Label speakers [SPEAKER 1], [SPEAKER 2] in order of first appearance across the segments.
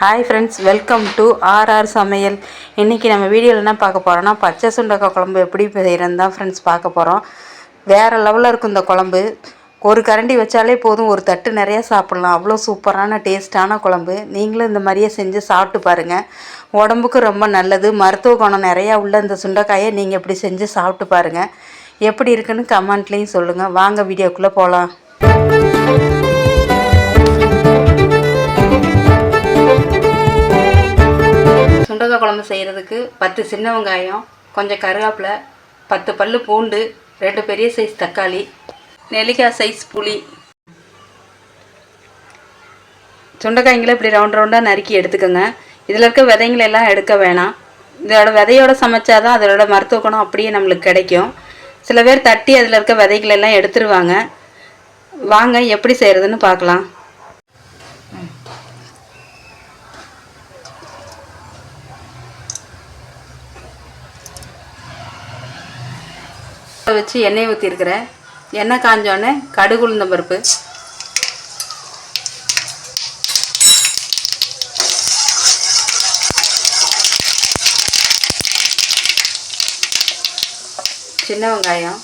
[SPEAKER 1] Hi friends welcome to RR சமையல். இன்றைக்கி நம்ம வீடியோவில் என்ன பார்க்க போகிறோன்னா பச்சை சுண்டக்காய் குழம்பு எப்படி செய்கிறேன்னு தான் ஃப்ரெண்ட்ஸ் பார்க்க போகிறோம் வேறு லெவலில் இருக்கும் இந்த குழம்பு. ஒரு கரண்டி வச்சாலே போதும் ஒரு தட்டு நிறையா சாப்பிட்லாம். அவ்வளோ சூப்பரான டேஸ்ட்டான குழம்பு. நீங்களும் இந்த மாதிரியே செஞ்சு சாப்பிட்டு பாருங்கள் உடம்புக்கு ரொம்ப நல்லது. மருத்துவ குணம் நிறையா உள்ள இந்த சுண்டைக்காயை நீங்கள் இப்படி செஞ்சு சாப்பிட்டு பாருங்கள் எப்படி இருக்குன்னு கமெண்ட்லேயும் சொல்லுங்கள் வாங்க வீடியோக்குள்ளே போகலாம் சுண்டக்காய் குழம்பு செய்கிறதுக்கு பத்து சின்ன வெங்காயம் கொஞ்சம் கருவேப்பிலை பத்து பல் பூண்டு ரெண்டு பெரிய சைஸ் தக்காளி நெல்லிக்காய் சைஸ் புளி. சுண்டைக்காய்ங்களை இப்படி ரவுண்ட் ரவுண்டாக நறுக்கி எடுத்துக்கோங்க. இதில் இருக்க விதைங்களை எல்லாம் எடுக்க வேணாம். இதோட விதையோட சமைச்சாதான் அதோட மருத்துவ குணம் அப்படியே நம்மளுக்கு கிடைக்கும். சில பேர் தட்டி அதில் இருக்க விதைகளெல்லாம் எடுத்துருவாங்க. வாங்க எப்படி செய்கிறதுன்னு பார்க்கலாம். வச்சு எண்ணெய் ஊற்றிருக்கிறேன் எண்ணெய் காஞ்சோடனே கடுகு உளுந்தம் பருப்பு. சின்ன வெங்காயம்.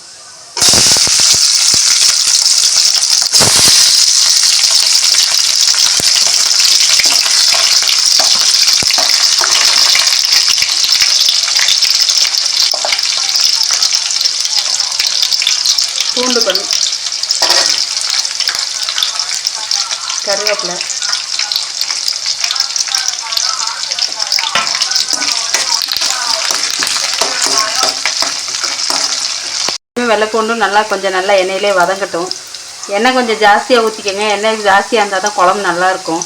[SPEAKER 1] பூண்டு கொஞ்சம் கருவேப்பிலை. வெள்ளை பூண்டும் நல்லா கொஞ்சம் நல்லா எண்ணெயிலே வதங்கட்டும். எண்ணெய் கொஞ்சம் ஜாஸ்தியாக ஊற்றிக்கோங்க எண்ணெய் ஜாஸ்தியாக இருந்தால் தான் குழம்பு நல்லாயிருக்கும்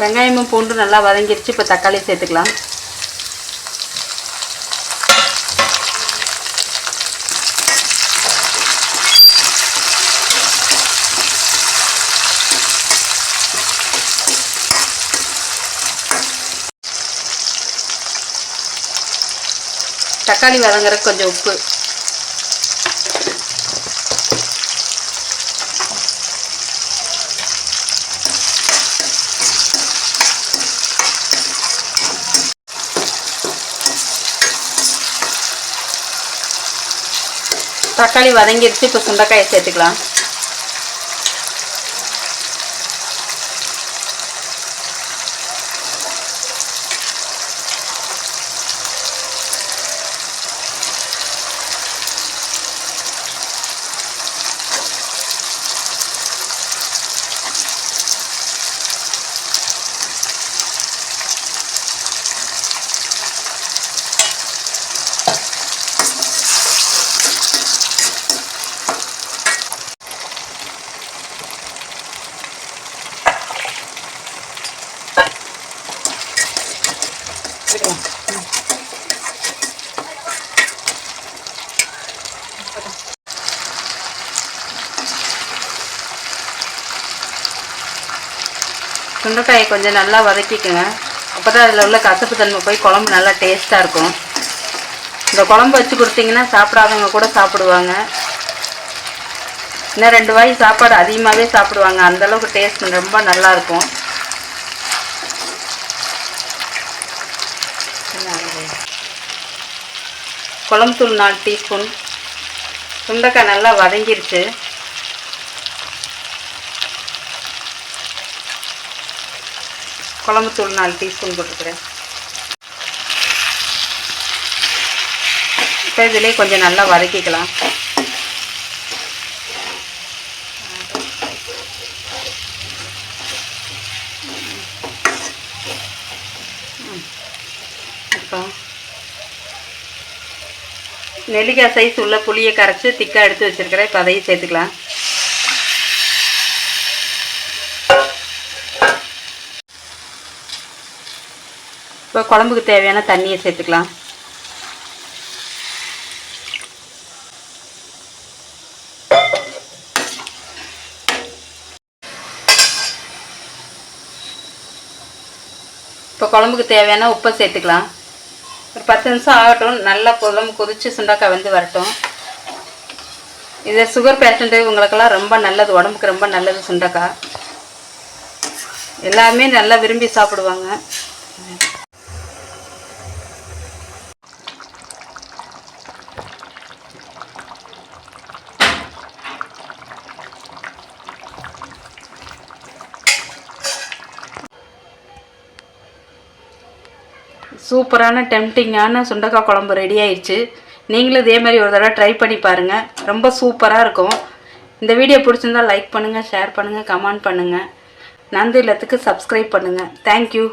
[SPEAKER 1] வெங்காயமும் பூண்டும் நல்லா வதங்கிருச்சு. இப்போ தக்காளி சேர்த்துக்கலாம். தக்காளி வதங்குற கொஞ்சம் உப்பு. தக்காளி வதங்கிடுச்சு இப்போ சுண்டைக்காயை சேர்த்துக்கலாம். சுண்டைக்காயை கொஞ்சம் நல்லா வதக்கிக்கோங்க. அப்போ தான் அதில் உள்ள கசப்பு தன்மை போய் குழம்பு நல்லா டேஸ்ட்டாக இருக்கும். இந்த குழம்பு வச்சு கொடுத்தீங்கன்னா சாப்பிடாதவங்க கூட சாப்பிடுவாங்க. இன்னும் ரெண்டு வாய் சாப்பாடு அதிகமாகவே சாப்பிடுவாங்க. அந்தளவுக்கு டேஸ்ட் ரொம்ப நல்லாயிருக்கும் குழம்புத்தூள் நாலு டீஸ்பூன். சுண்டைக்காய் நல்லா வதங்கிருச்சு. குழம்புத்தூள் நாலு டீஸ்பூன் போட்டுக்கிறேன். இப்போ இதிலே கொஞ்சம் நல்லா வதக்கிக்கலாம். அப்புறம் நெல்லிக்காய் சைஸ் உள்ள புளியை கரைச்சி திக்காக எடுத்து வச்சுருக்கிறேன். இப்போ அதையும் சேர்த்துக்கலாம். இப்போ குழம்புக்கு தேவையான தண்ணியை சேர்த்துக்கலாம். இப்போ குழம்புக்கு தேவையான உப்பை சேர்த்துக்கலாம். ஒரு பத்து நிமிஷம் ஆகட்டும் நல்லா குழம்பு கொதித்து சுண்டக்காய் வந்து வரட்டும். இது சுகர் பேஷண்ட்டு இவங்களுக்கெல்லாம் ரொம்ப நல்லது உடம்புக்கு ரொம்ப நல்லது சுண்டக்காய். எல்லாமே நல்லா விரும்பி சாப்பிடுவாங்க. சூப்பரான டெம்டிங்கான சுண்டக்காய் குழம்பு ரெடி ஆயிடுச்சு. நீங்களும் இதே மாதிரி ஒரு தடவை ட்ரை பண்ணி பாருங்கள் ரொம்ப சூப்பராக இருக்கும். இந்த வீடியோ பிடிச்சிருந்தா லைக் பண்ணுங்கள் ஷேர் பண்ணுங்கள் கமெண்ட் பண்ணுங்கள் நந்து இல்லத்துக்கு சப்ஸ்கிரைப் பண்ணுங்கள் தேங்க்யூ